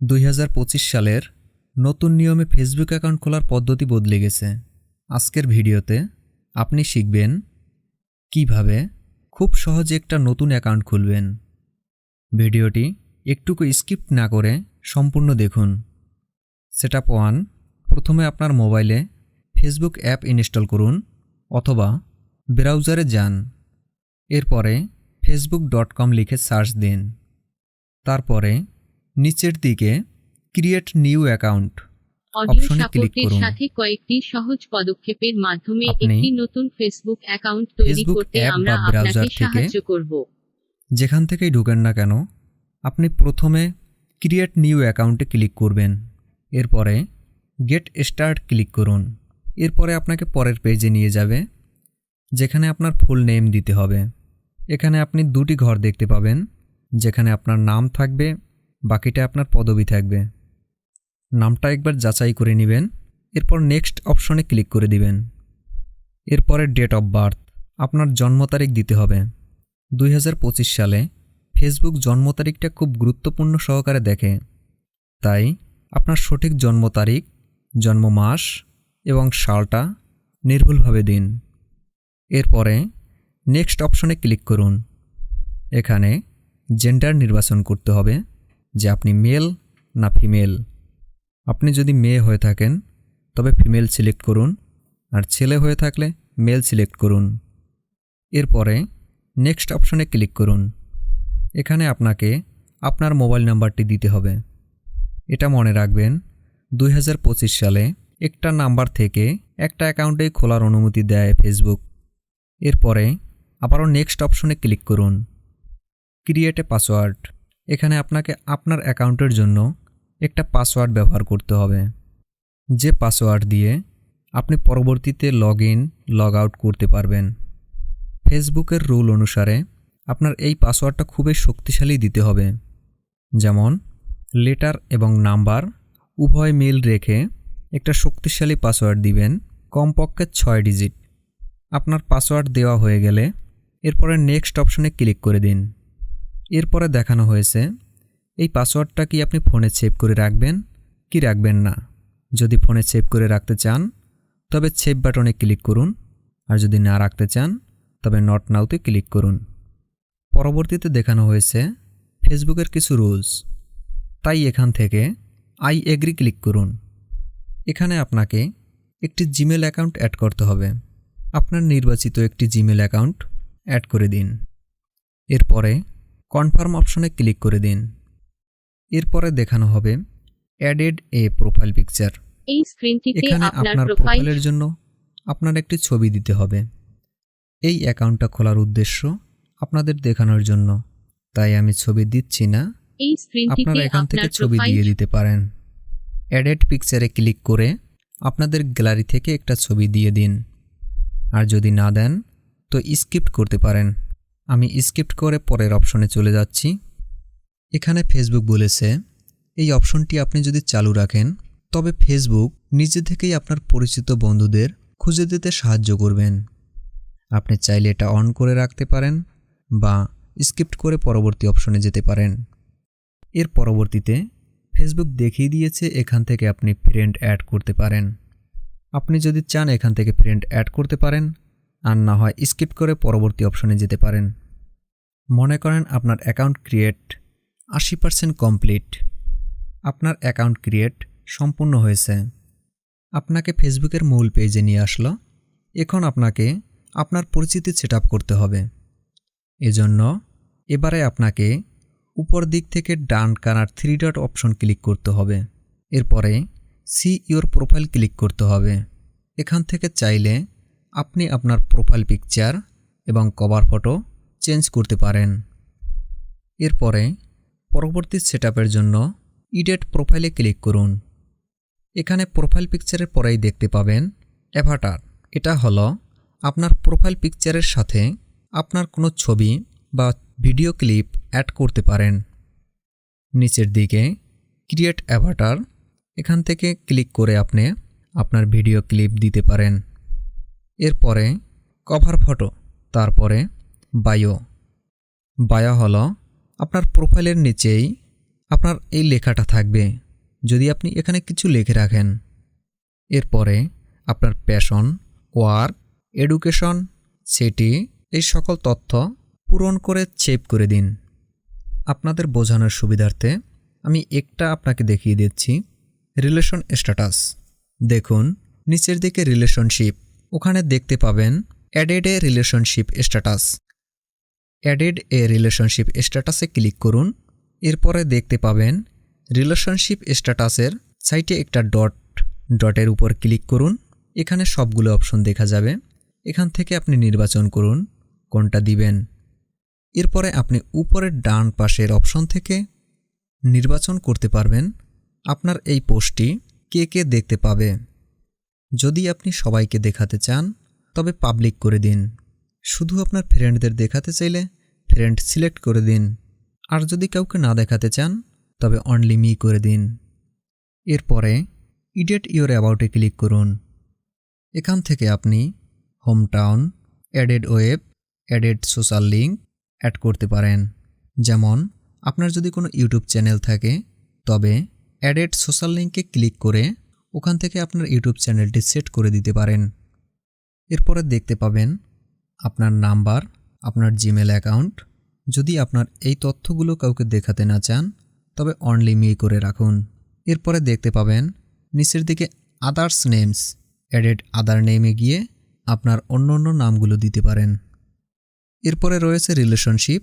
দুই হাজার পঁচিশ সালের নতুন নিয়মে ফেসবুক অ্যাকাউন্ট খোলার পদ্ধতি বদলে গেছে। আজকের ভিডিওতে আপনি শিখবেন কীভাবে খুব সহজে একটা নতুন অ্যাকাউন্ট খুলবেন। ভিডিওটি একটুকু স্কিপ না করে সম্পূর্ণ দেখুন। সেটআপ ওয়ান প্রথমে আপনার মোবাইলে ফেসবুক অ্যাপ ইনস্টল করুন অথবা ব্রাউজারে যান। এরপরে ফেসবুক ডট কম লিখে সার্চ দিন। তারপরে নিচের দিকে ক্রিয়েট নিউ অ্যাকাউন্ট অডিও অপশনে ক্লিক সাপোর্টের করুন। সাথে কয়েকটি সহজ পদক্ষেপের মাধ্যমে একটি নতুন ফেসবুক অ্যাকাউন্ট তৈরি করতে আমরা আপনাকে সাহায্য করব। যেখান থেকেই ঢুকেন না কেন আপনি প্রথমে ক্রিয়েট নিউ অ্যাকাউন্টে ক্লিক করবেন। এরপরে গেট স্টার্ট ক্লিক করুন। এরপরে আপনাকে পরের পেজে নিয়ে যাবে যেখানে আপনার ফুল নেম দিতে হবে। এখানে আপনি দুটি ঘর দেখতে পাবেন যেখানে আপনার নাম থাকবে বাকিটা আপনার পদবি থাকবে। নামটা একবার যাচাই করে নেবেন, এরপর নেক্সট অপশনে ক্লিক করে দিবেন। এরপরে ডেট অফ বার্থ, আপনার জন্ম তারিখ দিতে হবে। দুই হাজার পঁচিশ সালে ফেসবুক জন্ম তারিখটা খুব গুরুত্বপূর্ণ সহকারে দেখে। তাই, আপনার সঠিক জন্ম তারিখ, জন্ম মাস এবং সালটা নির্ভুলভাবে দিন। এরপরে নেক্সট অপশনে ক্লিক করুন। এখানে জেন্ডার নির্বাচন করতে হবে। যে আপনি মেল না ফিমেল। আপনি যদি মেয়ে হয়ে থাকেন, তবে ফিমেল সিলেক্ট করুন, আর ছেলে হয়ে থাকলে মেল সিলেক্ট করুন। এরপরে নেক্সট অপশনে ক্লিক করুন। এখানে আপনাকে আপনার মোবাইল নাম্বারটি দিতে হবে। এটা মনে রাখবেন, দুই হাজার পঁচিশ সালে একটা নাম্বার থেকে একটা অ্যাকাউন্টে খোলার অনুমতি দেয় ফেসবুক। এরপরে আবারও নেক্সট অপশনে ক্লিক করুন। Create a password. এখানে আপনাকে আপনার অ্যাকাউন্টের জন্য একটা পাসওয়ার্ড ব্যবহার করতে হবে। যে পাসওয়ার্ড দিয়ে আপনি পরবর্তীতে লগ ইন লগ আউট করতে পারবেন। ফেসবুকের রুল অনুসারে আপনার এই পাসওয়ার্ডটা খুবই শক্তিশালী দিতে হবে। যেমন, লেটার এবং নাম্বার উভয় মিল রেখে একটা শক্তিশালী পাসওয়ার্ড দিবেন কমপক্ষে ছয় ডিজিট। আপনার পাসওয়ার্ড দেওয়া হয়ে গেলে এরপরে নেক্সট অপশনে ক্লিক করে দিন। এরপরে দেখানো হয়েছে, এই পাসওয়ার্ডটা কি আপনি ফোনে সেভ করে রাখবেন? কি রাখবেন না? যদি ফোনে সেভ করে রাখতে চান, তবে সেভ বাটনে ক্লিক করুন। আর যদি না রাখতে চান, তবে নট নাওতে ক্লিক করুন। পরবর্তীতে দেখানো হয়েছে ফেসবুকের কিছু রুলস। তাই এখান থেকে আই এগ্রি ক্লিক করুন। এখানে আপনাকে একটি জিমেল অ্যাকাউন্ট অ্যাড করতে হবে। আপনার নির্বাচিত একটি জিমেল অ্যাকাউন্ট অ্যাড করে দিন। এরপরে কনফার্ম অপশনে ক্লিক করে দিন। এরপরে দেখানো হবে অ্যাডেড এ প্রোফাইল পিকচার। এই স্ক্রিনটিতে এখানে আপনার প্রোফাইলের জন্য আপনার একটি ছবি দিতে হবে। এই অ্যাকাউন্টটা খোলার উদ্দেশ্য আপনাদের দেখানোর জন্য। তাই আমি ছবি দিচ্ছি না। এই স্ক্রিনটিতে আপনারা এখান থেকে ছবি দিয়ে দিতে পারেন। অ্যাডেড পিকচারে ক্লিক করে আপনাদের গ্যালারি থেকে একটা ছবি দিয়ে দিন। আর যদি না দেন তো স্কিপ্ট করতে পারেন। আমি স্কিপ্ট করে পরের অপশনে চলে যাচ্ছি। এখানে ফেসবুক বলেছে, এই অপশনটি আপনি যদি চালু রাখেন, তবে ফেসবুক নিজে থেকেই আপনার পরিচিত বন্ধুদের খুঁজে দিতে সাহায্য করবেন। আপনি চাইলে এটা অন করে রাখতে পারেন বা স্কিপ্ট করে পরবর্তী অপশনে যেতে পারেন। এর পরবর্তীতে ফেসবুক দেখিয়ে দিয়েছে এখান থেকে আপনি ফ্রেন্ড অ্যাড করতে পারেন। আপনি যদি চান এখান থেকে ফ্রেন্ড অ্যাড করতে পারেন আর না হয় স্কিপ করে পরবর্তী অপশনে যেতে পারেন। মনে করেন আপনার অ্যাকাউন্ট ক্রিয়েট আশি পার্সেন্ট কমপ্লিট। আপনার অ্যাকাউন্ট ক্রিয়েট সম্পূর্ণ হয়েছে। আপনাকে ফেসবুকের মূল পেজে নিয়ে আসলো। এখন আপনাকে আপনার পরিচিতি সেট করতে হবে। এজন্য এবারে আপনাকে উপর দিক থেকে ডান কানার থ্রি ডট অপশন ক্লিক করতে হবে। এরপরে সি ইওর প্রোফাইল ক্লিক করতে হবে। এখান থেকে চাইলে আপনি আপনার প্রোফাইল পিকচার এবং কভার ফটো চেঞ্জ করতে পারেন। এরপরে পরবর্তী সেটআপের জন্য ইডেট প্রোফাইলে ক্লিক করুন। এখানে প্রোফাইল পিকচারের পরেই দেখতে পাবেন অ্যাভাটার এটা হলো আপনার প্রোফাইল পিকচারের সাথে আপনার কোনো ছবি বা ভিডিও ক্লিপ অ্যাড করতে পারেন। নিচের দিকে ক্রিয়েট অ্যাভাটার এখান থেকে ক্লিক করে আপনি আপনার ভিডিও ক্লিপ দিতে পারেন। এরপরে কভার ফটো, তারপরে বায়ো। বায়ো হলো আপনার প্রোফাইলের নিচেই আপনার এই লেখাটা থাকবে, যদি আপনি এখানে কিছু লিখে রাখেন। এরপরে আপনার প্যাশন, ওয়ার্ক, এডুকেশন, সিটি, এই সকল তথ্য পূরণ করে সেভ করে দিন। আপনাদের বোঝানোর সুবিধার্থে আমি একটা আপনাকে দেখিয়ে দিচ্ছি, রিলেশন স্ট্যাটাস। দেখুন, নিচের দিকে রিলেশনশিপ। ওখানে দেখতে পাবেন added a relationship status added a relationship স্ট্যাটাসে ক্লিক করুন। এরপরে দেখতে পাবেন রিলেশনশিপ স্ট্যাটাসের সাইটে একটা ডট ডটের উপর ক্লিক করুন। এখানে সবগুলো অপশন দেখা যাবে। এখান থেকে আপনি নির্বাচন করুন, কোনটা দিবেন। এরপরে আপনি উপরের ডান পাশের অপশন থেকে নির্বাচন করতে পারবেন। আপনার এই পোস্টটি কে কে দেখতে পাবে? যদি আপনি সবাইকে দেখাতে চান, তবে পাবলিক করে দিন। শুধু আপনার ফ্রেন্ডদের দেখাতে চাইলে ফ্রেন্ড সিলেক্ট করে দিন। আর যদি কাউকে না দেখাতে চান, তবে অনলি মি করে দিন। এরপরে ইডেট ইওর অ্যাবাউটে ক্লিক করুন। এখান থেকে আপনি home town added web added social link add করতে পারেন। যেমন, আপনার যদি কোনো ইউটিউব চ্যানেল থাকে, তবে অ্যাডেড সোশ্যাল লিঙ্কে ক্লিক করে ওখান থেকে আপনার ইউটিউব চ্যানেলটি সেট করে দিতে পারেন। এরপরে দেখতে পাবেন আপনার নাম্বার, আপনার জিমেল অ্যাকাউন্ট। যদি আপনার এই তথ্যগুলো কাউকে দেখাতে না চান, তবে অনলি মি করে রাখুন। এরপরে দেখতে পাবেন নিচের দিকে আদার্স নেমস অ্যাডেড আদার নেমে গিয়ে আপনার অন্য অন্য নামগুলো দিতে পারেন। এরপরে রয়েছে রিলেশনশিপ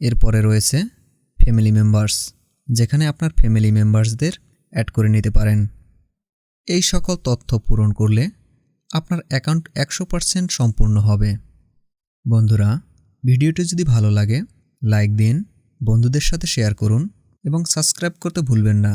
এরপরে রয়েছে ফ্যামিলি মেম্বার্স যেখানে আপনার ফ্যামিলি মেম্বার্সদের অ্যাড করে নিতে পারেন। এই সকল তথ্য পূরণ করলে আপনার অ্যাকাউন্ট একশো পার্সেন্ট সম্পূর্ণ হবে। বন্ধুরা, ভিডিওটি যদি ভালো লাগে লাইক দিন, বন্ধুদের সাথে শেয়ার করুন এবং সাবস্ক্রাইব করতে ভুলবেন না।